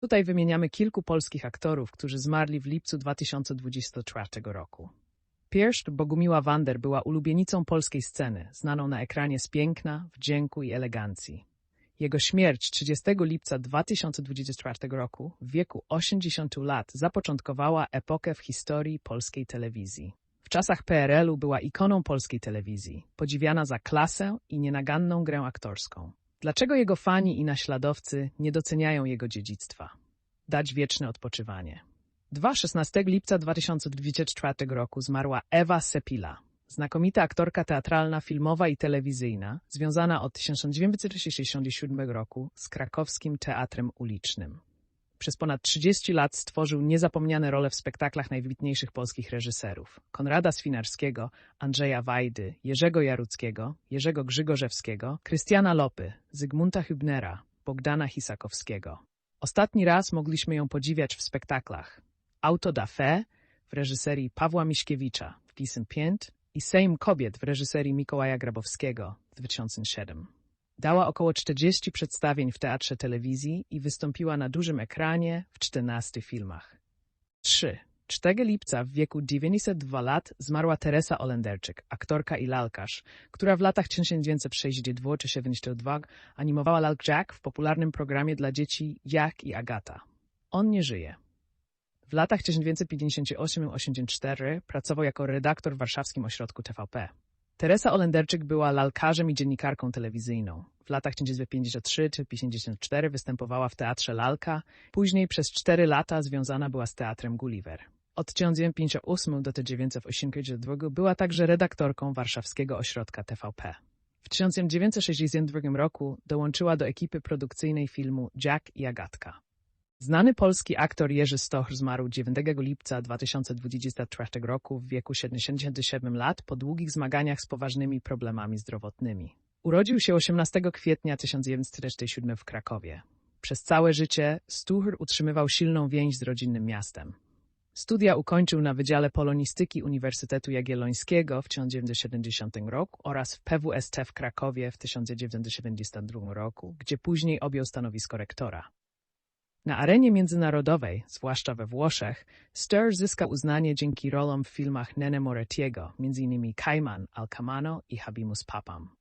Tutaj wymieniamy kilku polskich aktorów, którzy zmarli w lipcu 2024 roku. Pierst Bogumiła Wander była ulubienicą polskiej sceny, znaną na ekranie z piękna, wdzięku i elegancji. Jego śmierć 30 lipca 2024 roku w wieku 80 lat zapoczątkowała epokę w historii polskiej telewizji. W czasach PRL-u była ikoną polskiej telewizji, podziwiana za klasę i nienaganną grę aktorską. Dlaczego jego fani i naśladowcy nie doceniają jego dziedzictwa? Dać wieczne odpoczywanie. 2-16 lipca 2024 roku zmarła Ewa Sepila, znakomita aktorka teatralna, filmowa i telewizyjna, związana od 1967 roku z krakowskim teatrem ulicznym. Przez ponad 30 lat stworzył niezapomniane role w spektaklach najwybitniejszych polskich reżyserów. Konrada Swinarskiego, Andrzeja Wajdy, Jerzego Jaruckiego, Jerzego Grzygorzewskiego, Krystiana Lopy, Zygmunta Hübnera, Bogdana Hisakowskiego. Ostatni raz mogliśmy ją podziwiać w spektaklach Auto da Fe w reżyserii Pawła Miśkiewicza w 2005 i Sejm Kobiet w reżyserii Mikołaja Grabowskiego w 2007. Dała około 40 przedstawień w teatrze telewizji i wystąpiła na dużym ekranie w 14 filmach. 3. 4 lipca w wieku 92 lat zmarła Teresa Olenderczyk, aktorka i lalkarz, która w latach 1962 animowała Lalk Jack w popularnym programie dla dzieci Jak i Agata. On nie żyje. W latach 1958-84 pracował jako redaktor w warszawskim ośrodku TVP. Teresa Olenderczyk była lalkarzem i dziennikarką telewizyjną. W latach 1953-54 występowała w Teatrze Lalka, później przez cztery lata związana była z Teatrem Gulliver. Od 1958 do 1982 była także redaktorką warszawskiego ośrodka TVP. W 1962 roku dołączyła do ekipy produkcyjnej filmu Jack i Agatka. Znany polski aktor Jerzy Stoch zmarł 9 lipca 2024 roku w wieku 77 lat po długich zmaganiach z poważnymi problemami zdrowotnymi. Urodził się 18 kwietnia 1947 w Krakowie. Przez całe życie Stuchr utrzymywał silną więź z rodzinnym miastem. Studia ukończył na Wydziale Polonistyki Uniwersytetu Jagiellońskiego w 1970 roku oraz w PWST w Krakowie w 1972 roku, gdzie później objął stanowisko rektora. Na arenie międzynarodowej, zwłaszcza we Włoszech, Stur zyskał uznanie dzięki rolom w filmach Nene Morettiego, m.in. Cayman, Alcamano i Habimus Papam.